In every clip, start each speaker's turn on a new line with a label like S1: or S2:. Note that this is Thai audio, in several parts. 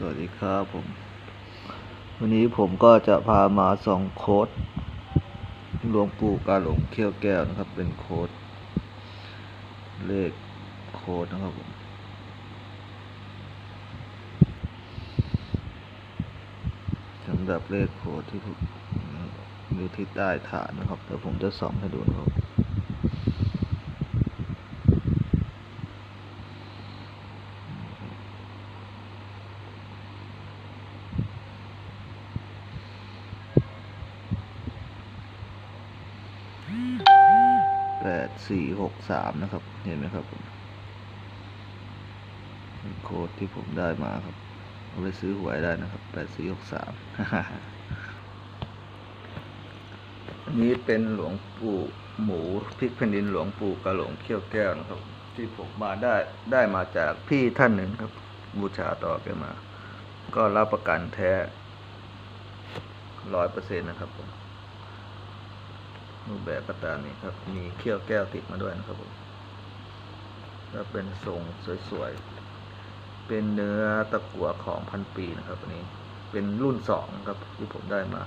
S1: สวัสดีครับผม วันนี้ผมก็จะพามาส่องโค้ดหลวงปู่กาหลงเขี้ยวแก้วนะครับ เป็นโค้ดเลขโค้ดนะครับผมสำหรับเลขโค้ดที่ผมอยู่ที่ใต้ฐานนะครับเดี๋ยวผมจะส่องให้ดูนะครับ แปด สี่หกสามนะครับ เห็นไหมครับผมโค้ดที่ผมได้มาครับเอาไปซื้อหวยได้นะครับแปดสี่หกสามอันนี้เป็นหลวงปู่หมูพริกแผ่นดินหลวงปู่กระหลงเขี้ยวแก้วนะครับ ที่ผมมาได้ได้มาจากพี่ท่านหนึ่งครับ บูชาต่อแกมา ก็รับประกันแท้ร้อยเปอร์เซ็นต์นะครับผม รูปแบบก็ตามนี้ครับ มีเขี้ยวแก้วติดมาด้วยนะครับผมก็เป็นทรงสวยๆ เป็นเนื้อตะกั่วของพันปีนะครับอันนี้ เป็นรุ่นสองครับที่ผมได้มา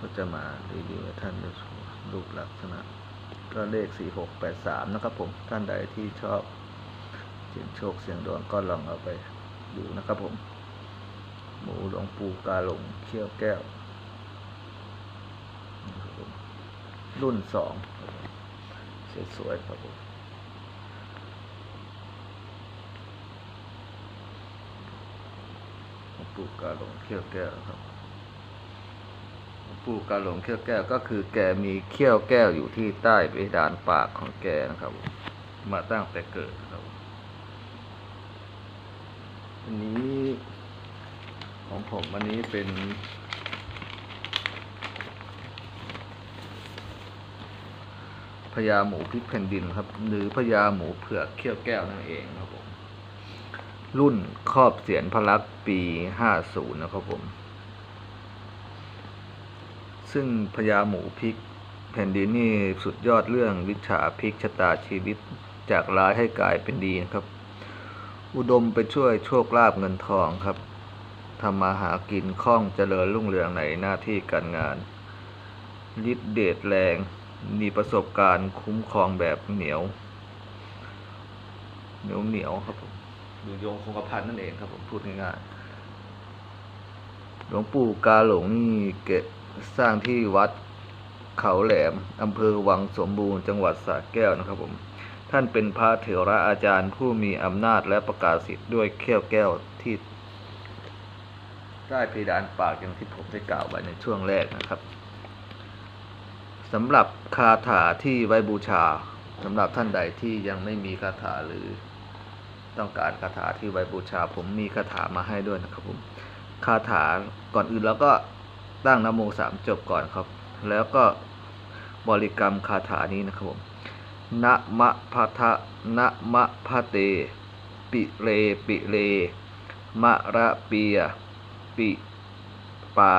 S1: ก็จะมารีวิวให้ท่านด้ชมรูปลักษณะ ก็เลขสี่หกแปดสามนะครับผม ท่านใดที่ชอบเสียงโชคเสียงดวงก็ลองเอาไปดูนะครับผม หมูหลวงปูกาหลงเขี้ยวแก้วนะครับผม รุ่นสองสวยๆครับผมปู่กาหลงเขี้ยวแก้วครับปู่กาหลงเขี้ยวแก้วก็คือแกมีเขี้ยวแก้วอยู่ที่ใต้เพดานปากของแกนะครับ มาตั้งแต่เกิดครับอันนี้ของผมอันนี้เป็น พญาหมูพิกแผ่นดินครับ หรือพญาหมูเผือกเขี้ยวแก้วนั่นเองครับผมรุ่นครอบเสียนพลักษ์ปี50นะครับผม ซึ่งพญาหมูพิกแผ่นดินนี่สุดยอดเรื่องวิชาพลิกชะตาชีวิตจากร้ายให้กลายเป็นดีนะครับ อุดมไปช่วยโชคลาภเงินทองครับทำมาหากินคล่องเจริญรุ่งเรืองในหน้าที่การงานฤทธิเดชแรง มีประสบการณ์คุ้มครองแบบเหนียว เหนียวเหนียวครับผมอยู่ยงคงกระพันนั่นเองครับผมพูดง่ายๆหลวงปู่กาหลงนี่เกะสร้างที่วัดเขาแหลมอำเภอวังสมบูรณ์จังหวัดสระแก้วนะครับผม ท่านเป็นพระเถระอาจารย์ผู้มีอำนาจและประกาศสิทธิ์ด้วยแก้วแก้วที่ใต้เพดานปากอย่างที่ผมได้กล่าวไว้ในช่วงแรกนะครับ สำหรับคาถาที่ไว้บูชาสำหรับท่านใดที่ยังไม่มีคาถาหรือต้องการคาถาที่ไว้บูชา ผมมีคาถามาให้ด้วยนะครับผมคาถาก่อนอื่นเราก็ตั้งนโมสามจบก่อนครับ แล้วก็บริกรรมคาถานี้นะครับผมนะมะพะทะนะมะพะเต ปิเรปิเร มะระเปีย ปิปา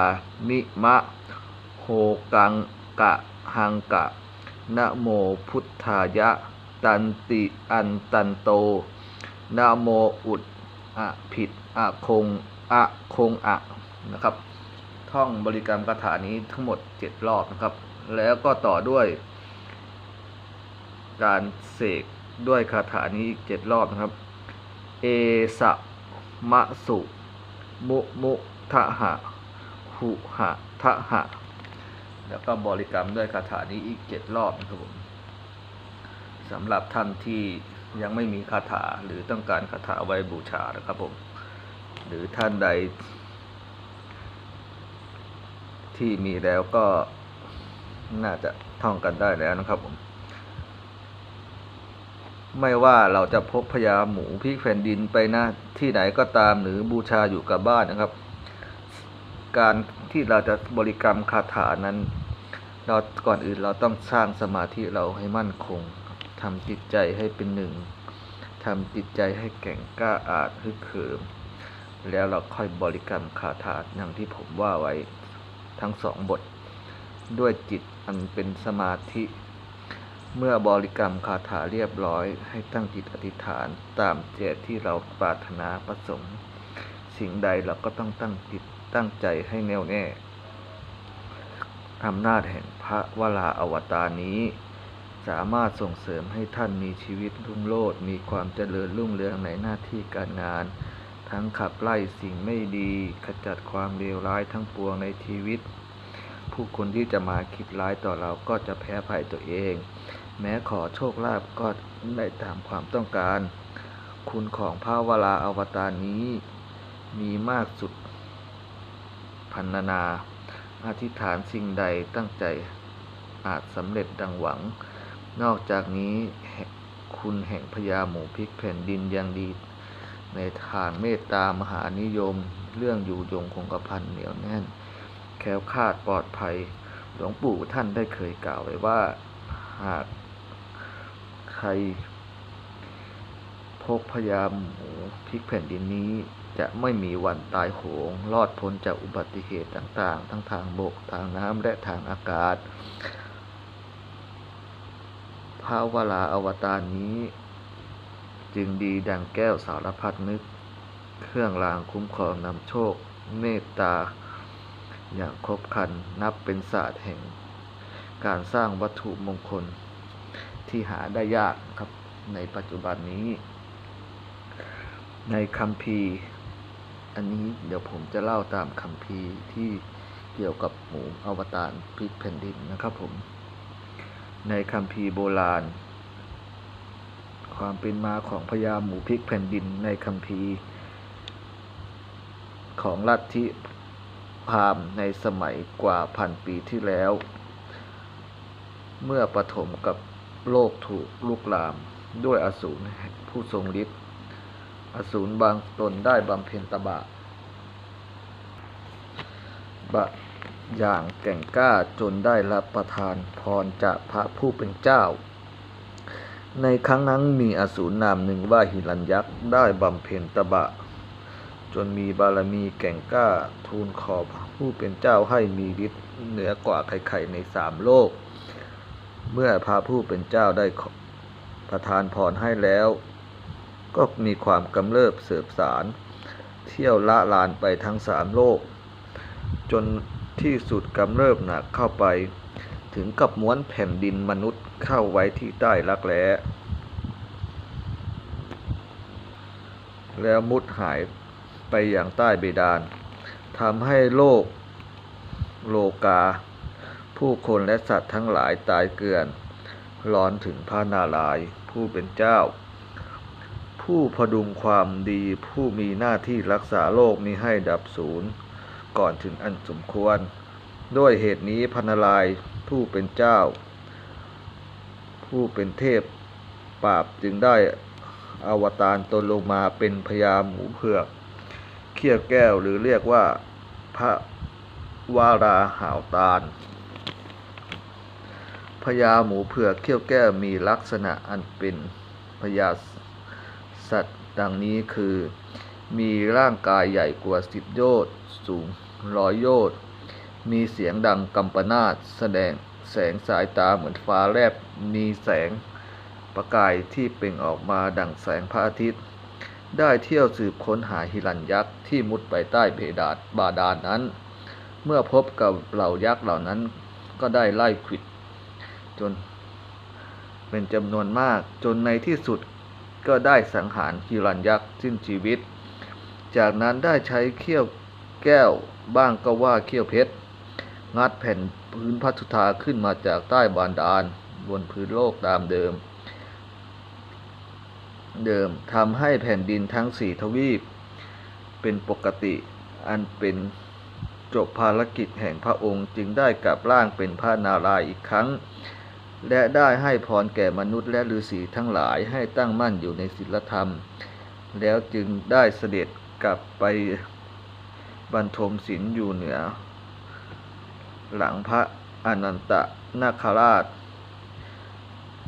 S1: มิมะ โหกังกะ หังกะนะโมพุทธายะ ตันติอันตันโตนะโมอุดอะผิดอะคงอะคงอะนะครับ ท่องบริกรรมคาถานี้ทั้งหมดเจ็ดรอบนะครับ แล้วก็ต่อด้วย การเสกด้วยคาถานี้อีกเจ็ดรอบนะครับ เอสะมะสุ มุ มุทะหะ หุหะทะหะ แล้วก็บริกรรมด้วยคาถานี้อีกเจ็ดรอบนะครับผมสำหรับท่านที่ยังไม่มีคาถาหรือต้องการคาถาไว้บูชานะครับผม หรือท่านใด ที่มีแล้วก็น่าจะท่องกันได้แล้วนะครับผม ไม่ว่าเราจะพบพญาหมูพริกแผ่นดินไปนะที่ไหนก็ตามหรือบูชาอยู่กับบ้านนะครับ การที่เราจะบริกรรมคาถานั้น เราก่อนอื่นเราต้องสร้างสมาธิเราให้มั่นคงทำจิตใจให้เป็นหนึ่งทำจิตใจให้แก่งกล้าอาจฮึกเหิมแล้วเราค่อยบริกรรมคาถาอย่างที่ผมว่าไว้ทั้งสองบท ด้วยจิตอันเป็นสมาธิ เมื่อบริกรรมคาถาเรียบร้อย ให้ตั้งจิตอธิษฐานตามเจตที่เราปรารถนาประสงค์ สิ่งใดเราก็ต้องตั้งจิต ตั้งใจให้แน่วแน่อำนาจแห่งพระวราอวตารนี้ สามารถส่งเสริมให้ท่านมีชีวิตรุ่งโรจน์มีความเจริญรุ่งเรืองในหน้าที่การงาน ทั้งขับไล่สิ่งไม่ดี ขจัดความเลวร้ายทั้งปวงในชีวิต ผู้คนที่จะมาคิดร้ายต่อเราก็จะแพ้ภัยตัวเอง แม้ขอโชคลาภก็ได้ตามความต้องการ คุณของพระวราอวตารนี้ มีมากสุด พันนานา อธิษฐานสิ่งใดตั้งใจอาจสำเร็จดังหวัง นอกจากนี้คุณแห่งพญาหมูพิกแผ่นดินยังดี ในทางเมตตามหานิยม เรื่องอยู่ยงคงกระพันเหนียวแน่น แคล้วคลาดปลอดภัย หลวงปู่ท่านได้เคยกล่าวไว้ว่า หากใครพกพยาหมูพิกแผ่นดินนี้ จะไม่มีวันตายโหงรอดพ้นจากอุบัติเหตุต่างๆ ทั้งทางบก ทางน้ำและทางอากาศพระวราอวตารนี้ จึงดีดังแก้วสารพัดนึก เครื่องรางคุ้มครองนำโชค เมตตา อย่างครบครันนับเป็นศาสตร์แห่ง การสร้างวัตถุมงคลที่หาได้ยากครับในปัจจุบันนี้ ในคำพีร์ อันนี้เดี๋ยวผมจะเล่าตามคำพีที่เกี่ยวกับหมูอวตารพลิกแผ่นดินนะครับผม ในคำพีโบราณ ความเป็นมาของพญาหมูพลิกแผ่นดินในคำพีของลัทธิพราหมณ์ในสมัยกว่าพันปีที่แล้ว เมื่อปฐมกับโลกถูกลุกลามด้วยอสูรผู้ทรงฤทธิ์ อสูรบางตนได้บำเพ็ญตบะ บะอย่างแก่งกล้าจนได้รับประทานพรจากพระผู้เป็นเจ้า ในครั้งนั้นมีอสูรนามหนึ่งว่าหิรัญยักษ์ได้บำเพ็ญตบะ จนมีบารมีแก่งกล้าทูลขอพระผู้เป็นเจ้าให้มีฤทธิ์เหนือกว่าใครๆในสามโลก เมื่อพระผู้เป็นเจ้าได้ประทานพรให้แล้ว ก็มีความกำเริบเสบสาร เที่ยวละลานไปทั้งสามโลก จนที่สุดกำเริบหนักเข้าไป ถึงกับม้วนแผ่นดินมนุษย์เข้าไว้ที่ใต้รักแร้แล้วมุดหายไปอย่างใต้เบดาลทำให้โลกโลกา ผู้คนและสัตว์ทั้งหลายตายเกลื่อนร้อนถึงพระนารายณ์ผู้เป็นเจ้า ผู้พดุงความดีผู้มีหน้าที่รักษาโลกนี้ให้ดับศูนย์ก่อนถึงอันสมควร ด้วยเหตุนี้พนารายผู้เป็นเจ้า ผู้เป็นเทพปราบจึงได้อวตารตนลงมาเป็นพญาหมูเผือก เขี้ยวแก้วหรือเรียกว่าพระวาราหาวตาลพญาหมูเผือกเขี้ยวแก้วมีลักษณะอันเป็นพญา สัตว์ดังนี้คือ มีร่างกายใหญ่กว่าสิบโยชน์สูงร้อยโยชน์มีเสียงดังกำปนาตแสดงแสงสายตาเหมือนฟ้าแลบมีแสงประกายที่เปล่งออกมาดังแสงพระอาทิตย์ ได้เที่ยวสืบค้นหาหิรัญยักษ์ที่มุดไปใต้เพดานบาดาลนนั้น เมื่อพบกับเหล่ายักษ์เหล่านั้นก็ได้ไล่ขวิดจนเป็นจำนวนมากจนในที่สุด ก็ได้สังหารฮิรัญยักษ์สิ้นชีวิต จากนั้นได้ใช้เขี้ยวแก้วบ้างก็ว่าเขี้ยวเพชร งัดแผ่นพื้นพัทุธาขึ้นมาจากใต้บานดาลบนพื้นโลกตามเดิม เดิมทำให้แผ่นดินทั้งสี่ทวีป เป็นปกติอันเป็นจบภารกิจแห่งพระองค์จึงได้กลับร่างเป็นพระนารายณ์อีกครั้ง และได้ให้พรแก่มนุษย์และฤาษีทั้งหลายให้ตั้งมั่นอยู่ในศีลธรรม แล้วจึงได้เสด็จกลับไปบรรทมศีลอยู่เหนือ หลังพระอนันตนาคราช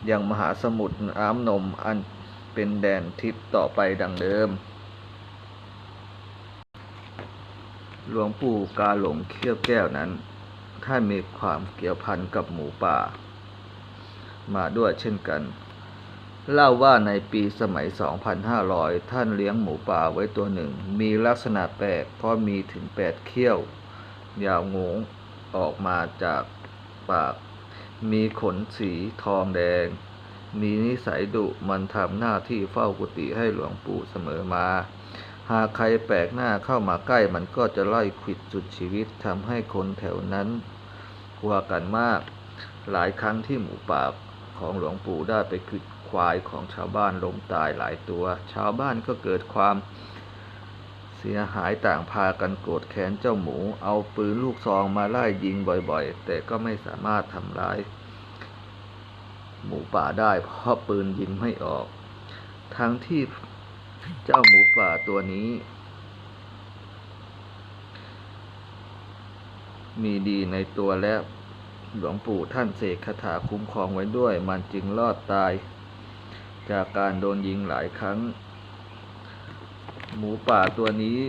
S1: ยังมหาสมุทรอ้ามนมอันเป็นแดนทิพย์ต่อไปดังเดิม หลวงปู่กาหลงเขี้ยวแก้วนั้น ท่านมีความเกี่ยวพันกับหมูป่า มาด้วยเช่นกัน เล่าว่าในปีสมัย 2,500 ท่านเลี้ยงหมูป่าไว้ตัวหนึ่ง มีลักษณะแปลกเพราะมีถึง 8 เขี้ยว ยาวงงออกมาจากปาก มีขนสีทองแดง มีนิสัยดุมันทำหน้าที่เฝ้ากุฏิให้หลวงปู่เสมอมา หากใครแปลกหน้าเข้ามาใกล้มันก็จะไล่ขิดสุดชีวิตทำให้คนแถวนั้นกลัวกันมาก หลายครั้งที่หมูป่า ของหลวงปู่ได้ไปขวิดควายของชาวบ้านล้มตายหลายตัว ชาวบ้านก็เกิดความเสียหายต่างพากันโกรธแค้นเจ้าหมู เอาปืนลูกซองมาไล่ยิงบ่อยๆ แต่ก็ไม่สามารถทำร้าย หมูป่าได้เพราะปืนยิงไม่ออก ทั้งที่เจ้าหมูป่าตัวนี้ มีดีในตัวและ หลวงปู่ท่านเสกคาถาคุ้มครองไว้ด้วย มันจึงรอดตาย จากการโดนยิงหลายครั้ง หมูป่าตัวนี้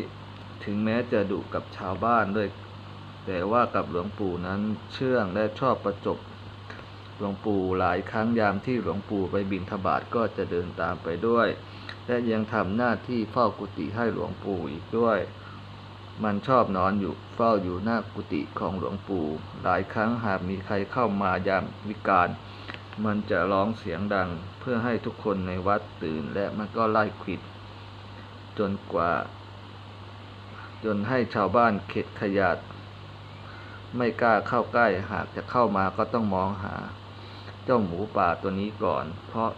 S1: ถึงแม้จะดุกับชาวบ้านด้วย แต่ว่ากับหลวงปู่นั้นเชื่องและชอบประจบหลวงปู่หลายครั้งยามที่หลวงปู่ไปบิณฑบาตก็จะเดินตามไปด้วย และยังทำหน้าที่เฝ้ากุฏิให้หลวงปู่อีกด้วย มันชอบนอนอยู่เฝ้าอยู่หน้ากุฏิของหลวงปู่ หลายครั้งหากมีใครเข้ามายามวิกาลมันจะร้องเสียงดังเพื่อให้ทุกคนในวัดตื่นและมันก็ไล่ขิด จนกว่า จนให้ชาวบ้านเข็ดขยาด ไม่กล้าเข้าใกล้หากจะเข้ามาก็ต้องมองหา เจ้าหมูป่าตัวนี้ก่อน เพราะ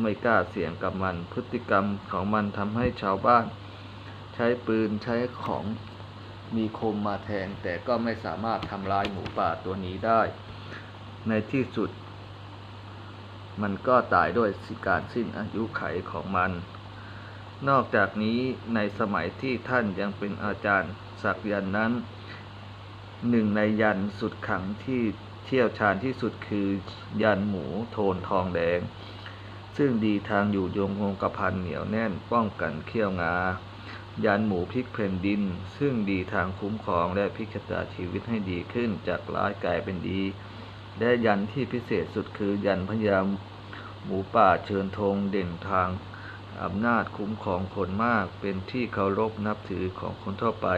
S1: ไม่กล้าเสี่ยงกับมันพฤติกรรมของมันทำให้ชาวบ้าน ใช้ปืนใช้ของ มีคมมาแทงแต่ก็ไม่สามารถทำร้ายหมูป่าตัวนี้ได้ ในที่สุด มันก็ตายด้วยสิการสิ้นอายุไขของมัน นอกจากนี้ในสมัยที่ท่านยังเป็นอาจารย์สักยันนั้น หนึ่งในยันสุดขังที่เที่ยวชาญที่สุดคือยันหมูโทนทองแดง ซึ่งดีทางอยู่ยงคงกระพันเหนียวแน่นป้องกันเขี้ยวงา ยันหมูพลิกแผ่นดิน ซึ่งดีทางคุ้มครองและพลิกชะตาชีวิตให้ดีขึ้นจากร้ายกลายเป็นดี และยันที่พิเศษสุดคือยันพญาหมูป่าเชิญธงเด่นทางอำนาจคุ้มครองคนมาก เป็นที่เคารพนับถือของคนทั่วไป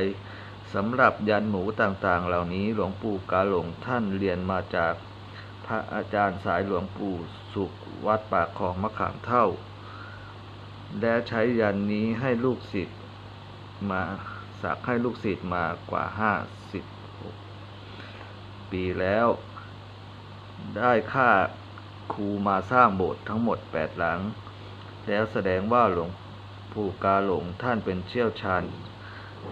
S1: สำหรับยันหมูต่างๆ เหล่านี้หลวงปู่กาหลงท่านเรียนมาจากพระอาจารย์สายหลวงปู่สุขวัดปากคลองมะขามเท่า และใช้ยันนี้ให้ลูกศิษย์ มาสักให้ลูกศิษย์มากว่าห้าสิบปีแล้ว ได้ค่าครูมาสร้างโบสถ์ทั้งหมดแปดหลัง แล้วแสดงว่าหลวงปู่กาหลงท่านเป็นเชี่ยวชาญ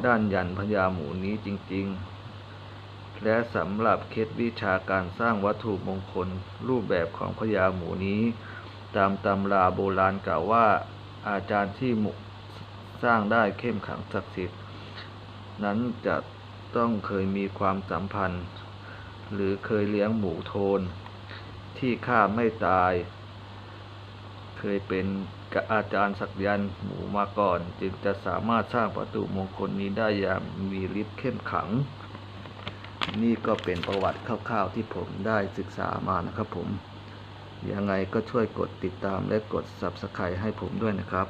S1: ด้านยันพญาหมูนี้จริง ๆ และสำหรับเคล็ดวิชาการสร้างวัตถุมงคลรูปแบบของพญาหมูนี้ ตามตำราโบราณกล่าวว่าอาจารย์ที่หมุ สร้างได้เข้มขังศักดิ์สิทธิ์นั้นจะต้องเคยมีความสัมพันธ์ หรือเคยเลี้ยงหมูโทน ที่ฆ่าไม่ตาย เคยเป็นอาจารย์สักยันต์หมูมาก่อน จึงจะสามารถสร้างประตูมงคลนี้ได้อย่างมีฤทธิ์เข้มขัง นี่ก็เป็นประวัติคร่าวๆที่ผมได้ศึกษามานะครับผมยังไงก็ช่วยกดติดตามและกด Subscribe ให้ผมด้วยนะครับ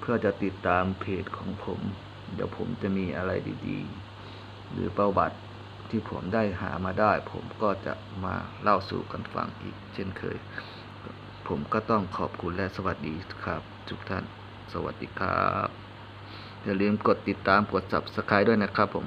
S1: เพื่อจะติดตามเพจของผม เดี๋ยวผมจะมีอะไรดีๆ หรือประวัติที่ผมได้หามาได้ ผมก็จะมาเล่าสู่กันฟังอีกเช่นเคย ผมก็ต้องขอบคุณและสวัสดีครับ ทุกท่าน สวัสดีครับ อย่าลืมกดติดตามกด Subscribe ด้วยนะครับผม